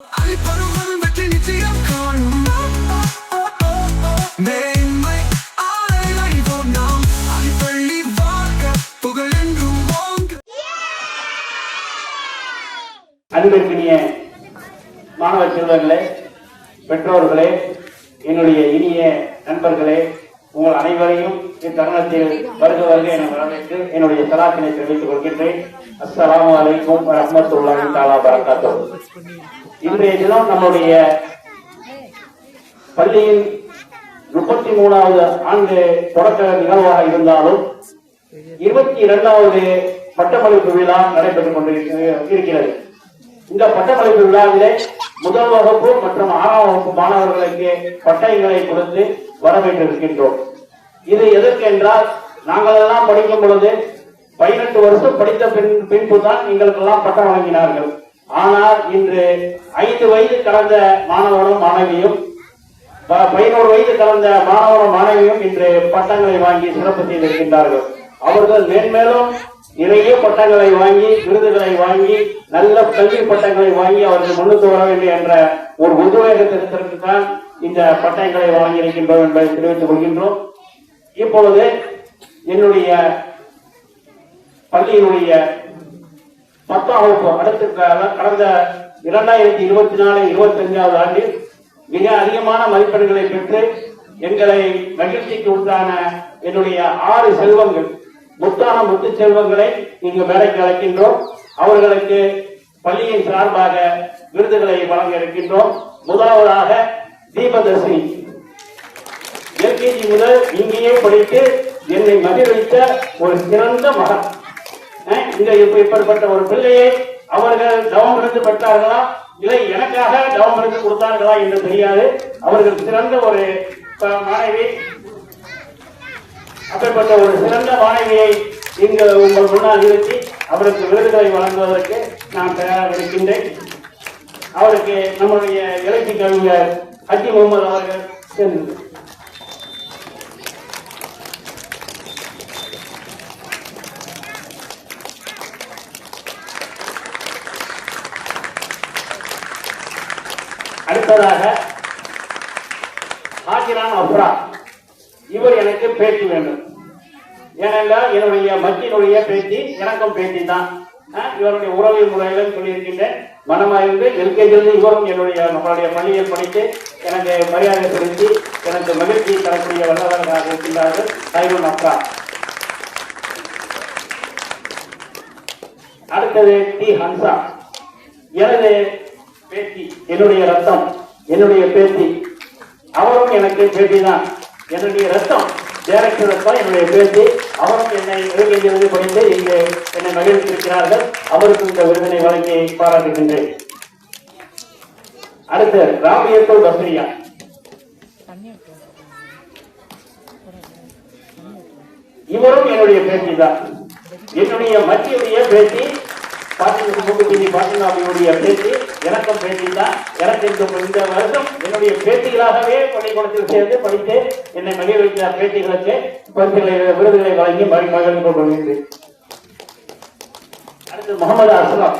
அழிப்பருவம் வெற்றி நிச்சயம் காணும். மேன்மை நாம். அழிப்பள்ளி வாழ்க புகழென்றும் அன்பிற்கினிய மாணவ செல்வங்களே பெற்றோர்களே என்னுடைய இனிய நண்பர்களே உங்கள் அனைவரையும் இத்தருணத்தில் வருக வருக என வரவேற்று என்னுடைய தலாத்தினை தெரிவித்துக் கொள்கின்றேன். அஸ்லாம் அலைக்கும் வரஹ்மத்துல்லாஹி தாலா பரக்காத்துஹு இன்றைய தினம் நம்முடைய பள்ளியின் முப்பத்தி மூணாவது ஆண்டு தொடக்க நிகழ்வாக இருந்தாலும் இருபத்தி இரண்டாவது பட்டமளிப்பு விழா நடைபெற்றுக் கொண்டிருக்கிறது இந்த பட்டமளிப்பு விழாவிலே முதல் வகுப்பு மற்றும் ஆறாம் வகுப்பு மாணவர்களுக்கு பட்டயங்களை கொடுத்து வரவேற்றிருக்கின்றோம். இது எதற்கென்றால் நாங்கள் எல்லாம் படிக்கும் பொழுது பதினெட்டு வருஷம் படித்த பின் பின்புதான் எங்களுக்கெல்லாம் பட்டம் வழங்கினார்கள். ஆனால் இன்று ஐந்து வயது கடந்த மாணவனும் மாணவியும் ப- பதினோரு வயது கலந்த மாணவனும் மாணவியும் இன்று பட்டங்களை வாங்கி சிறப்பு செய்திருக்கின்றார்கள் அவர்கள் மேன்மேலும் நிறைய பட்டங்களை வாங்கி விருதுகளை வாங்கி நல்ல கல்வி பட்டங்களை வாங்கி அவர்கள் முன்னுக்கு வர வேண்டும் என்ற ஒரு உத்வேகத்திற்கு தான் இந்த பட்டங்களை வழங்கியிருக்கின்றோம் என்பதை தெரிவித்துக் கொள்கின்றோம். இப்பொழுது என்னுடைய பள்ளியினுடைய பத்தாம் வகுப்பு அடுத்த கடந்த இரண்டாயிரத்தி இருபத்தி நாலு இருபத்தி அஞ்சாவது ஆண்டில் மிக அதிகமான மதிப்பெண்களை பெற்று எங்களை மகிழ்ச்சிக்கு உண்டான என்னுடைய ஆறு செல்வங்கள் முத்தான முத்து செல்வங்களை இங்கு வேலைக்கு அழைக்கின்றோம். அவர்களுக்கு பள்ளியின் சார்பாக விருதுகளை வழங்க இருக்கின்றோம். முதலாவதாக தீபதர்சினி எல்கேஜி முதல் இங்கேயே படித்து என்னை மகிழ்வித்த ஒரு சிறந்த மகன். அஹ் இப்படிப்பட்ட ஒரு பிள்ளையை அவர்கள் தவம் இருந்து பெற்றார்களா? இல்லை எனக்காக தவம் இருந்து கொடுத்தார்களா என்று தெரியாது. அவர்கள் சிறந்த ஒரு மாணவி அப்படிப்பட்ட ஒரு சிறந்த மாணவியை இங்கு உங்கள் முன்னால் நிறுத்தி அவருக்கு விருதுகளை வழங்குவதற்கு நான் தயாராக இருக்கின்றேன். அவருக்கு நம்முடைய இலக்கிய கவிஞர் ஹஜி முகமது அவர்கள் சென்று அடுத்ததாக ஹாஜிரான் அப்ரா. இவர் எனக்கு பேட்டி வேண்டும். ஏனென்றால் என்னுடைய மத்தியினுடைய பேட்டி எனக்கும் பேட்டி தான். இவருடைய உறவின் முறையிலும் சொல்லியிருக்கின்றேன். மனமாயிருந்து எல்கேஜிலிருந்து இவரும் என்னுடைய நம்மளுடைய பள்ளியில் படித்து எனக்கு மரியாதை செலுத்தி எனக்கு மகிழ்ச்சி தரக்கூடிய வல்லவர்களாக இருக்கின்றார்கள் தைவன் அப்ரா. அடுத்தது டி ஹன்சா. எனது பேத்தி என்னுடைய ரத்தம் என்னுடைய பேத்தி. அவரும் எனக்கு பேட்டி தான் என்னுடைய ரத்தம் டைரக்டர் ரத்தம் என்னுடைய பேத்தி. அவரும் என்னை இலக்கியத்திலிருந்து படித்து இங்கு என்னை மகிழ்ந்திருக்கிறார்கள் அவருக்கு இந்த விருதினை வழங்கி பாராட்டுகின்றேன். அடுத்து ராமியத்தோல் பஸ்ரியா இவரும் என்னுடைய பேட்டி தான் என்னுடைய மத்தியுடைய பேட்டி பாத்தீங்க முகுதி பாத்திமாவினுடைய பேச்சு எனக்கும் பேட்டி தான் எனக்கு இந்த இந்த வருடம் என்னுடைய பேட்டிகளாகவே பள்ளிக்கூடத்தில் சேர்ந்து படித்து என்னை மகிழ்வித்த பேட்டிகளுக்கு பரிசுகளை விருதுகளை வழங்கி மகி மகிழ்ந்து கொள்கின்றேன் அடுத்து முகமது அஸ்லாம்.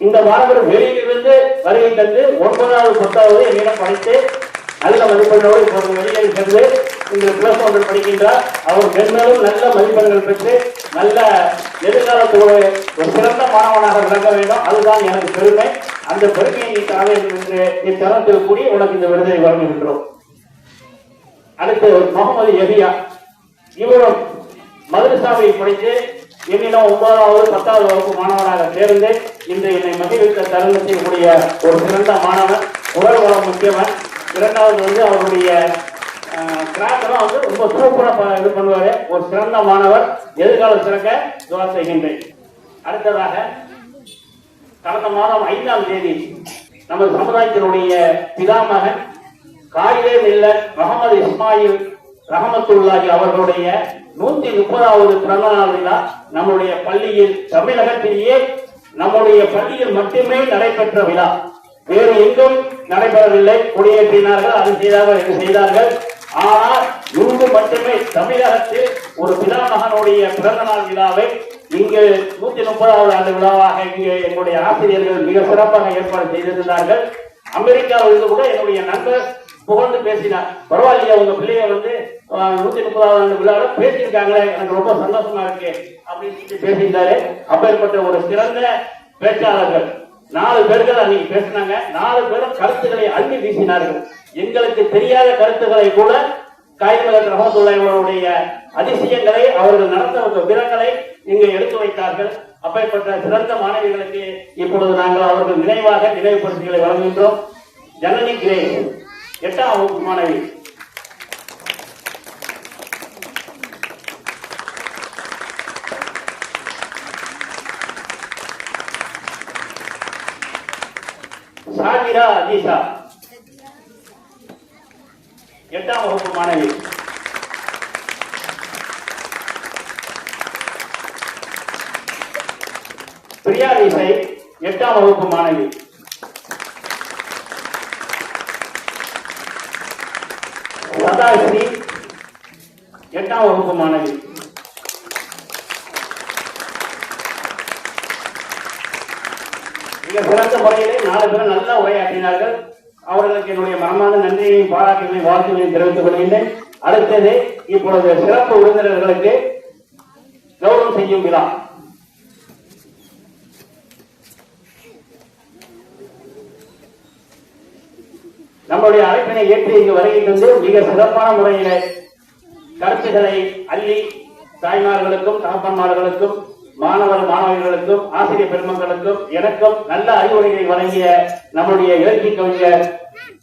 இந்த மாணவர் வெளியிலிருந்து வருகை தந்து ஒன்பதாவது பத்தாவது என்னிடம் படித்து நல்ல மதிப்பெண்ணோடு இப்போது வெளியேறி சென்று இந்த பிளஸ் ஒன்று படிக்கின்றார். அவர் மென்மேலும் நல்ல மதிப்பெண்கள் பெற்று நல்ல எதிர்காலத்தோடு ஒரு சிறந்த மாணவனாக விளங்க வேண்டும். அதுதான் எனக்கு பெருமை. அந்த பெருமையை நீ காண வேண்டும் என்று இத்தருணத்தில் கூடி உனக்கு இந்த விருதை வழங்குகின்றோம். அடுத்து முகமது எபியா. இவரும் மதுரசாமியை படித்து என்னிடம் ஒன்பதாவது பத்தாவது வகுப்பு மாணவனாக சேர்ந்து இன்று என்னை மகிழ்வித்த தருணத்தை கூடிய ஒரு சிறந்த மாணவன் உடல் வளம் முக்கியவன். இரண்டாவது வந்து அவருடைய கிளாஸ்லாம் வந்து ரொம்ப சூப்பரா இது பண்ணுவாரு. ஒரு சிறந்த மாணவர். எதிர்காலம் சிறக்க துவா செய்கின்றேன். அடுத்ததாக கடந்த மாதம் ஐந்தாம் தேதி நமது சமுதாயத்தினுடைய பிதாமகன் காயிலே மில்லர் முகமது இஸ்மாயில் ரஹமத்துல்லாஹி அவர்களுடைய நூத்தி முப்பதாவது பிறந்த நாள் விழா நம்முடைய பள்ளியில் தமிழகத்திலேயே நம்முடைய பள்ளியில் மட்டுமே நடைபெற்ற விழா. வேறு எங்கும் நடைபெறவில்லை. கொடியேற்றினார்கள் அது செய்தார்கள் இது செய்தார்கள். ஆனால் இங்கு மட்டுமே தமிழகத்தில் ஒரு பிதாமகனுடைய பிறந்த நாள் விழாவை இங்கு நூத்தி முப்பதாவது ஆண்டு விழாவாக இங்கு எங்களுடைய ஆசிரியர்கள் மிக சிறப்பாக ஏற்பாடு செய்திருந்தார்கள். அமெரிக்காவிலிருந்து கூட என்னுடைய நண்பர் புகழ்ந்து பேசினார். பரவாயில்லையா உங்க பிள்ளைய வந்து நூத்தி முப்பதாவது ஆண்டு விழாவில் பேசியிருக்காங்களே எனக்கு ரொம்ப சந்தோஷமா இருக்கு அப்படின்னு சொல்லி பேசியிருந்தாரு. அப்பேற்பட்ட ஒரு சிறந்த பேச்சாளர்கள். நாலு பேர்கள் அன்னைக்கு பேசினாங்க. நாலு பேரும் கருத்துக்களை அள்ளி வீசினார்கள். எங்களுக்கு தெரியாத கருத்துக்களை கூட காய்மலர் ரஹமத்துல்லாவுடைய அதிசயங்களை அவர்கள் நடத்த விரங்களை இங்கு எடுத்து வைத்தார்கள். அப்பேற்பட்ட சிறந்த மாணவிகளுக்கு இப்பொழுது நாங்கள் அவர்கள் நினைவாக நினைவு பரிசுகளை வழங்குகின்றோம். ஜனனி கிரே எட்டாம் வகுப்பு மாணவி. சாகிரா அஜிசா எட்டாம் வகுப்பு மாணவி. பிரியா இசை எட்டாம் வகுப்பு மாணவி. சதாஸ்ரீ எட்டாம் வகுப்பு மாணவி. மிக சிறந்த முறையிலே நாலு பேரும் நல்லா உரையாற்றினார்கள். அவர்களுக்கு என்னுடைய மனமான நன்றியையும் பாராட்டுகளையும் வாழ்த்துகளையும் தெரிவித்துக் கொள்கின்றேன். அடுத்தது இப்பொழுது சிறப்பு விருந்தினர்களுக்கு கௌரவம் செய்யும் விழா. நம்முடைய அழைப்பினை ஏற்று இங்கு வருகை தந்து மிக சிறப்பான முறையில கருத்துக்களை அள்ளி தாய்மார்களுக்கும் தகப்பன்மார்களுக்கும் மாணவர் மாணவிகளுக்கும் ஆசிரியர் பெருமக்களுக்கும் எனக்கும் நல்ல அறிவுரைகளை வழங்கிய நம்முடைய இலக்கிய கவிஞர்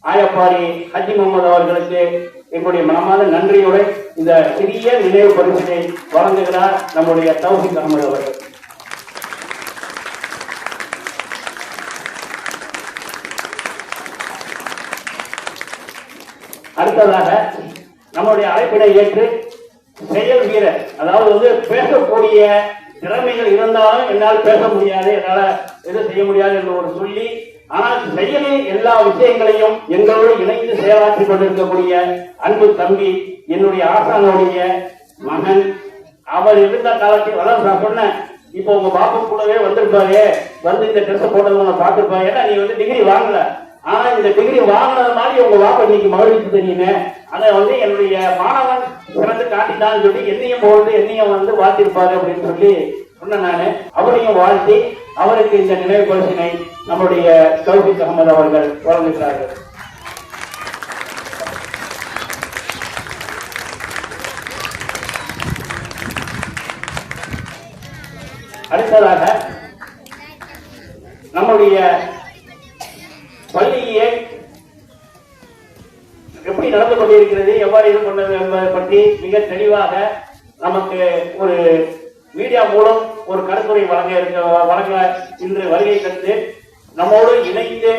ஆயப்பாடி ஹஜி முகமது அவர்களுக்கு எங்களுடைய மனமான நன்றியுடன் இந்த சிறிய நினைவு பரிசினை வழங்குகிறார் நம்முடைய தௌஹித் அகமது அவர்கள். அடுத்ததாக நம்முடைய அழைப்பினை ஏற்று செயல் வீரர் அதாவது வந்து பேசக்கூடிய திறமைகள் இருந்தாலும் என்னால் பேச முடியாது என்னால எதுவும் செய்ய முடியாது என்று ஒரு சொல்லி ஆனால் செயலில் எல்லா விஷயங்களையும் எங்களோடு இணைந்து செயலாற்றிக் கொண்டிருக்கக்கூடிய அன்பு தம்பி என்னுடைய ஆசானுடைய மகன். அவர் இருந்த காலத்தில் அதான் நான் சொன்னேன் இப்போ உங்க பாப்பா கூடவே வந்திருப்பாரு வந்து இந்த ட்ரெஸ் போட்டது உங்களை பார்த்திருப்பாரு ஏன்னா நீ வந்து டிகிரி வாங்கல. ஆனா இந்த டிகிரி வாங்கினது மாதிரி உங்க வாப்ப இன்னைக்கு மகிழ்ச்சி தெரியுமே. அதை வந்து என்னுடைய மாணவன் சிறந்து காட்டிட்டான்னு சொல்லி என்னையும் போட்டு என்னையும் வந்து வாழ்த்திருப்பாரு அப்படின்னு சொல்லி சொன்னேன் நானு. அவரையும் வாழ்த்தி அவருக்கு இந்த நினைவு பரிசினை நம்முடைய தௌபிக் அகமது அவர்கள் வழங்குகிறார்கள். அடுத்ததாக நம்முடைய பள்ளியை எப்படி நடந்து கொண்டிருக்கிறது எவ்வாறு இது கொண்டது என்பதை பற்றி மிக தெளிவாக நமக்கு ஒரு மீடியா மூலம் ஒரு கருத்துரை வழங்க இருக்க வழங்க இன்று வருகை தந்து நம்மோடு இணைந்து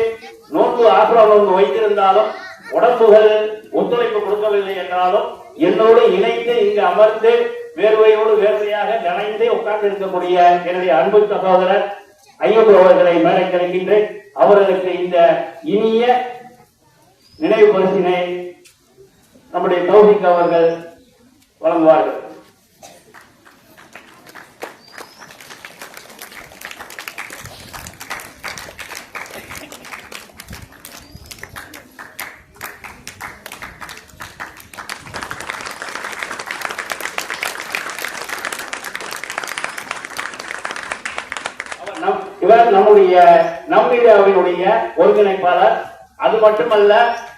நோன்பு ஆசிரமம் வைத்திருந்தாலும் உடம்புகள் ஒத்துழைப்பு கொடுக்கவில்லை என்றாலும் என்னோடு இணைந்து இங்கு அமர்ந்து வேர்வையோடு வேர்வையாக நனைந்து உட்கார்ந்து இருக்கக்கூடிய என்னுடைய அன்பு சகோதரர் ஐயப்ப அவர்களை மேலே கிடைக்கின்றேன் அவர்களுக்கு இந்த இனிய நினைவு பரிசினை நம்முடைய தௌபிக் அவர்கள் வழங்குவார்கள். நம்- இவர் நம்முடைய நம்மீடியாவினுடைய ஒருங்கிணைப்பாளர். அது மட்டுமல்ல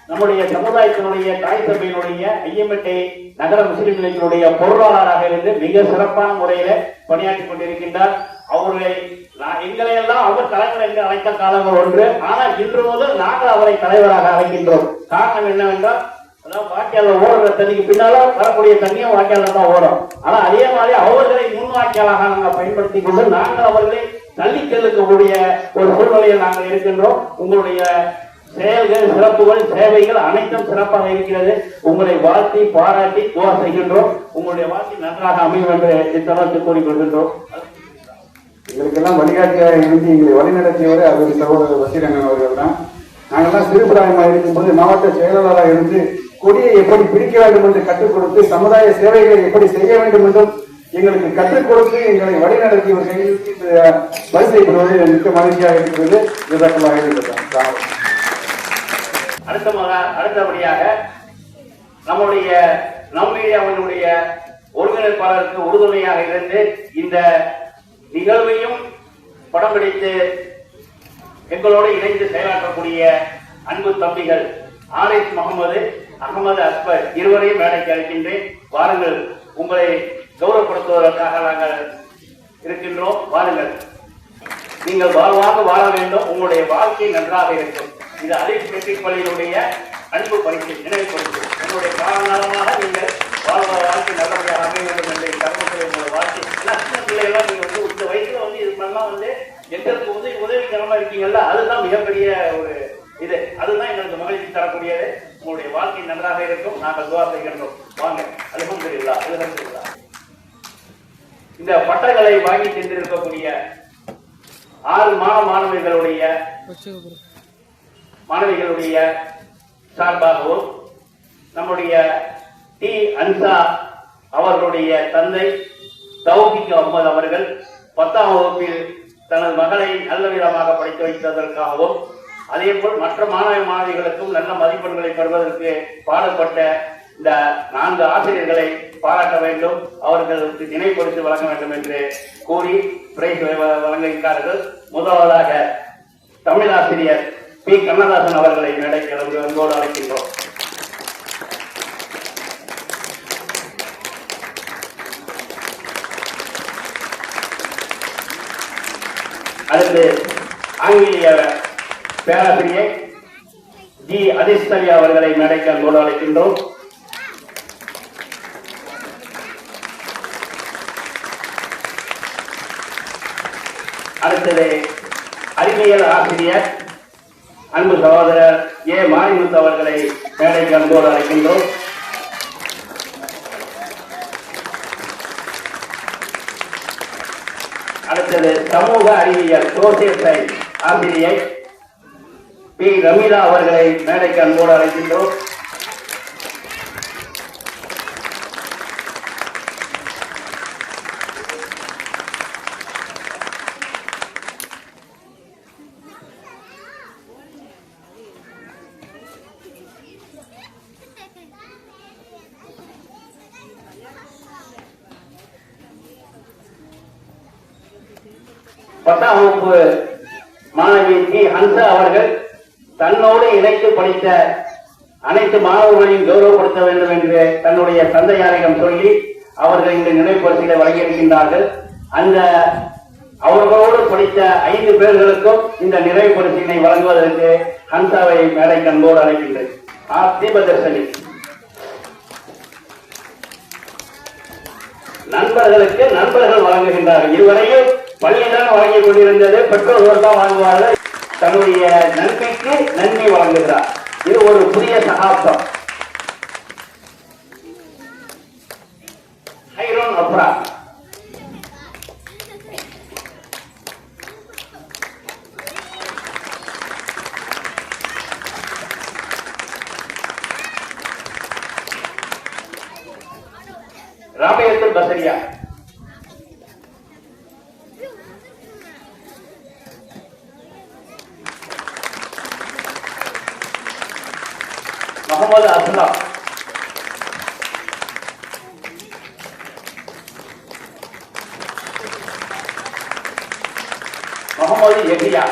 நம்முடைய சமுதாயத்தினுடைய தாய் சபையினுடைய ஐயம்பேட்டை நகர முஸ்லிம் லீக்கினுடைய பொருளாளராக இருந்து மிக சிறப்பான முறையில பணியாற்றிக் கொண்டிருக்கின்றார். அவர்களை நான் எங்களை எல்லாம் அவர் தலைவர் என்று அழைத்த காலங்கள் ஒன்று. ஆனால் இன்று முதல் நாங்கள் அவரை தலைவராக அழைக்கின்றோம். காரணம் என்னவென்றால் அதான் வாய்க்கால ஓடுற தண்ணிக்கு பின்னால வரக்கூடிய தண்ணியும் வாய்க்கால தான் ஓடும் ஆனா அதே மாதிரி அவர்களை முன் வாய்க்காலாக நாங்கள் பயன்படுத்திக் கொண்டு நாங்கள் அவர்களை தள்ளி செல்லக்கூடிய ஒரு சூழ்நிலையில் நாங்கள் இருக்கின்றோம். உங்களுடைய செயல்கள் சிறப்புகள் சேவைகள் அனைத்தும் சிறப்பாக இருக்கிறது. உங்களை வாழ்த்தி பாராட்டி துவா செய்கின்றோம். உங்களுடைய வாழ்த்தி நன்றாக அமையும் என்று இத்தருணத்தில் கூறிக்கொள்கின்றோம். எங்களுக்கெல்லாம் வழிகாட்டியாக இருந்து எங்களை வழிநடத்தியவர் அவர் சகோதரர் வசீரங்கன் அவர்கள் தான். நாங்கள்லாம் சிறுபிராயமாக இருக்கும்போது மாவட்ட செயலாளராக இருந்து கொடியை எப்படி பிடிக்க வேண்டும் என்று கற்றுக் கொடுத்து சமுதாய சேவைகளை எப்படி செய்ய வேண்டும் என்றும் எங்களுக்கு கற்றுக் கொடுத்து எங்களை வழிநடத்தியவர்கள் இந்த வரிசை பெறுவதில் மிக்க மகிழ்ச்சியாக இருக்கிறது. ஜிதாக்கல்லாக இருக்கிறது. அடுத்தமாக அடுத்தபடியாக நம்முடைய நம் மீடியாவினுடைய ஒருங்கிணைப்பாளருக்கு உறுதுணையாக இருந்து இந்த நிகழ்வையும் படம் பிடித்து எங்களோடு இணைந்து செயலாற்றக்கூடிய அன்பு தம்பிகள் ஆரிஃப் முகமது அகமது அக்பர் இருவரையும் வேலைக்கு அழைக்கின்றேன். வாருங்கள் உங்களை கௌரவப்படுத்துவதற்காக நாங்கள் இருக்கின்றோம். வாருங்கள். நீங்கள் வாழ்வாக வாழ வேண்டும். உங்களுடைய வாழ்க்கை நன்றாக இருக்கும். இது அலிப் மெட்ரிக் பள்ளியினுடைய அன்பு பரிசு நினைவு பரிசு என்னுடைய காலகாலமாக நீங்கள் வாழ்வ வாழ்க்கை நல்லபடியாக அமைய வேண்டும் என்ற கர்மத்தில் உங்களுடைய வாழ்க்கை ஏன்னா சின்ன பிள்ளைகள்லாம் நீங்க வந்து இந்த வயசுல வந்து இது மாதிரிலாம் வந்து எங்களுக்கு உதவி உதவிகரமா இருக்கீங்கல்ல அதுதான் மிகப்பெரிய ஒரு இது அதுதான் எங்களுக்கு மகிழ்ச்சி தரக்கூடியது உங்களுடைய வாழ்க்கை நன்றாக வார்த்தை நாங்கள் துவா செய்கின்றோம் வாங்க அல்ஹம்துலில்லாஹ் அல்ஹம்துலில்லாஹ் இந்த பட்டங்களை வாங்கி சென்றிருக்கக்கூடிய ஆறு மாணவ மாணவிகளுடைய மாணவிகளுடைய சார்பாகவும் நம்முடைய டி. அன்சா அவர்களுடைய தந்தை தௌபிக் அஹ்மது அவர்கள் பத்தாம் வகுப்பில் தனது மகளை நல்ல விதமாக படித்து வைத்ததற்காகவும் அதேபோல் மற்ற மாணவ மாணவிகளுக்கும் நல்ல மதிப்பெண்களை பெறுவதற்கு பாடுபட்ட இந்த நான்கு ஆசிரியர்களை பாராட்ட வேண்டும் அவர்களுக்கு நினைப்படுத்தி வழங்க வேண்டும் என்று கூறி பிரைஸ் வழங்குகிறார்கள் முதலாவதாக தமிழாசிரியர் பி. கண்ணதாசன் அவர்களை மேடைக்கு அன்பு- அன்போடு அழைக்கின்றோம். அடுத்து ஆங்கிலேய பேராசிரியர் ஜி. அதிஸ்தலி அவர்களை மேடைக்கு அன்போடு அழைக்கின்றோம். அடுத்தது அறிவியல் ஆசிரியர் அன்பு சகோதரர் ஏ. மாரிமுத்து அவர்களை மேடைக்கு அன்போடு அழைக்கின்றோம். அடுத்தது சமூக அறிவியல் சோசியல் சயின்ஸ் ஆசிரியை பி. ரமீலா அவர்களை மேடைக்கு அன்போடு அழைக்கின்றோம் பத்தாம் வகுப்பு மாணவி டி ஹன்சா அவர்கள் தன்னோடு இணைத்து படித்த அனைத்து மாணவர்களையும் கௌரவப்படுத்த வேண்டும் என்று தன்னுடைய தந்தையாரிடம் சொல்லி அவர்கள் இந்த நினைவு வழங்கியிருக்கின்றார்கள். அந்த அவர்களோடு படித்த ஐந்து பேர்களுக்கும் இந்த நிறைவு பரிசினை வழங்குவதற்கு ஹன்சாவை மேடை கண்போடு அழைக்கின்றேன். ஆ தீபதர்சனி. நண்பர்களுக்கு நண்பர்கள் வழங்குகின்றார்கள். இதுவரையும் பள்ளிதான் வழங்கிக் கொண்டிருந்தது பெற்றோர்கள் தான் வாங்குவார்கள். தன்னுடைய நன்மைக்கு நன்மை வழங்குகிறார் இது ஒரு புதிய சகாப்தம். ஹைரோன் அப்ரா ராமயத்தில் பசரியா முகமது அப்துல்லா. முகமது எபியா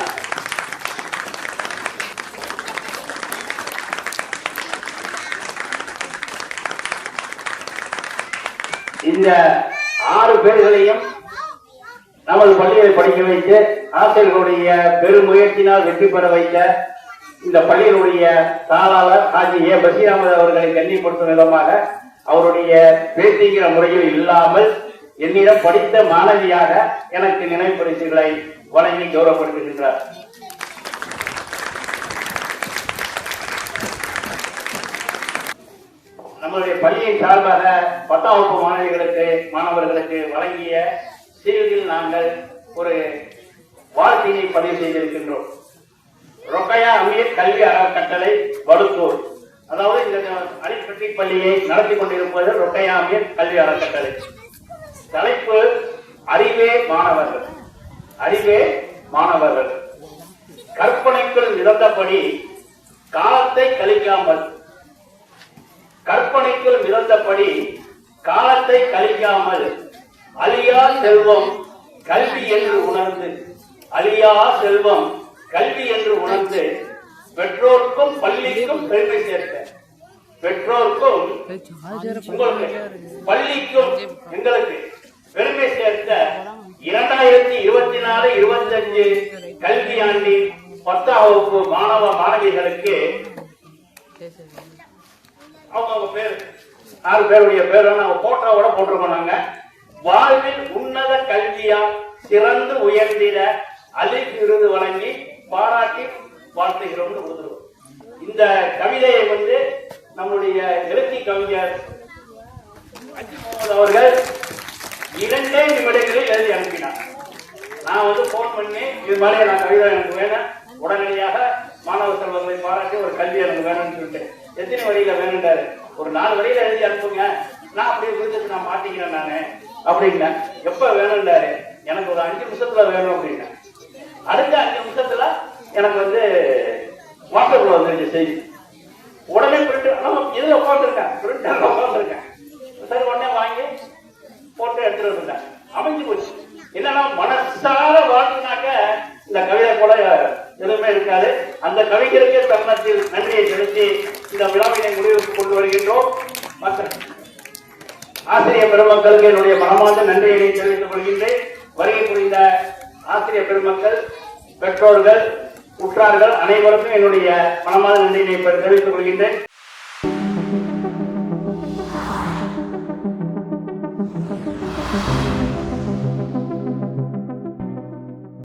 இந்த ஆறு பேர்களையும் நமது பள்ளியில் படிக்க வைத்து ஆசிரியர்களுடைய பெருமுயற்சியினால் வெற்றி பெற வைத்த இந்த பள்ளியினுடைய தாளாளர் ஹாஜி ஏ பஷீர் அகமது அவர்களை கண்ணிப்படுத்தும் விதமாக அவருடைய பேசுகிற முறையில் இல்லாமல் என்னிடம் படித்த மாணவியாக எனக்கு நினைவு பரிசுகளை வழங்கி கௌரவப்படுத்துகின்றார். நம்மளுடைய பள்ளியின் சார்பாக பத்தாம் வகுப்பு மாணவிகளுக்கு மாணவர்களுக்கு வழங்கிய சீல்டில் நாங்கள் ஒரு வாழ்க்கையை பதிவு செய்திருக்கின்றோம். ரொக்கையா அமீர் கல்வி அறக்கட்டளை வடுத்தூர். அதாவது இந்த அலிப்பட்டி பள்ளியை நடத்தி கொண்டிருப்பது ரொக்கையா அமீர் கல்வி அறக்கட்டளை தலைப்பு அறிவே மாணவர்கள். அறிவே மாணவர்கள். கற்பனைக்குள் மிதந்தபடி காலத்தை கழிக்காமல் கற்பனைக்குள் மிதந்தபடி காலத்தை கழிக்காமல் அழியா செல்வம் கல்வி என்று உணர்ந்து அழியா செல்வம் கல்வி என்று உணர்ந்து பெற்றோருக்கும் பள்ளிக்கும் பெருமை சேர்க்க. பெற்றோருக்கும் உங்களுக்கு பள்ளிக்கும் எங்களுக்கு பெருமை சேர்த்த இரண்டாயிரத்தி இருபத்தி நாலு இருபத்தி அஞ்சு கல்வியாண்டின் பத்தாம் வகுப்பு மாணவ மாணவிகளுக்கு அவங்க அவங்க பேர் ஆறு பேருடைய பேரை நாங்க போட்டோவோட போட்டிருக்கோம் நாங்க. வாழ்வில் உன்னத கல்வியா சிறந்து உயர்ந்திட அழிவு விருது வழங்கி பாராட்டி வாழ்த்துகிறோம்னு கொடுத்துருக்கோம் இந்த கவிதையை வந்து நம்முடைய எழுத்தி கவிஞர் அவர்கள் இரண்டே நிமிடங்களில் எழுதி அனுப்பினார். நான் வந்து போன் பண்ணி இது மாதிரி நான் கவிதை எனக்கு வேணும். உடனடியாக மாணவ செல்வங்களை பாராட்டி ஒரு கல்வி எனக்கு வேணும்னு சொல்லிட்டு எத்தனை வழியில வேணும்டாரு ஒரு நாலு வழியில எழுதி அனுப்புங்க. நான் அப்படியே விருதுக்கு நான் மாட்டிக்கிறேன் நானு. அப்படின்னா எப்ப வேணும்டாரு எனக்கு ஒரு அஞ்சு நிமிஷத்துல வேணும் அப்படின்னா. அடுத்த அஞ்சு நிமிஷத்துல எனக்கு வந்து வாட்ஸ்அப்ல வந்துருச்சு செய்தி. உடனே பிரிண்ட் நம்ம இதுல உட்காந்துருக்கேன் பிரிண்டர்ல உட்காந்துருக்கேன் சரி உடனே வாங்கி போட்டு எடுத்துட்டு வந்துட்டேன். அமைஞ்சு போச்சு. என்னன்னா மனசார வாழ்த்துனாக்க இந்த கவிதை போல எதுவுமே இருக்காது. அந்த கவிஞருக்கே தருணத்தில் நன்றியை செலுத்தி இந்த விழாவினை முடிவுக்கு கொண்டு வருகின்றோம். மற்ற ஆசிரியர் பெருமக்களுக்கு என்னுடைய மனமார்ந்த நன்றியை தெரிவித்துக் கொள்கின்றேன். வருகை புரிந்த ஆசிரியர் பெருமக்கள் பெற்றோர்கள் உற்றார்கள் அனைவருக்கும் என்னுடைய மனமார்ந்த நன்றியினை தெரிவித்துக் கொள்கின்றேன்.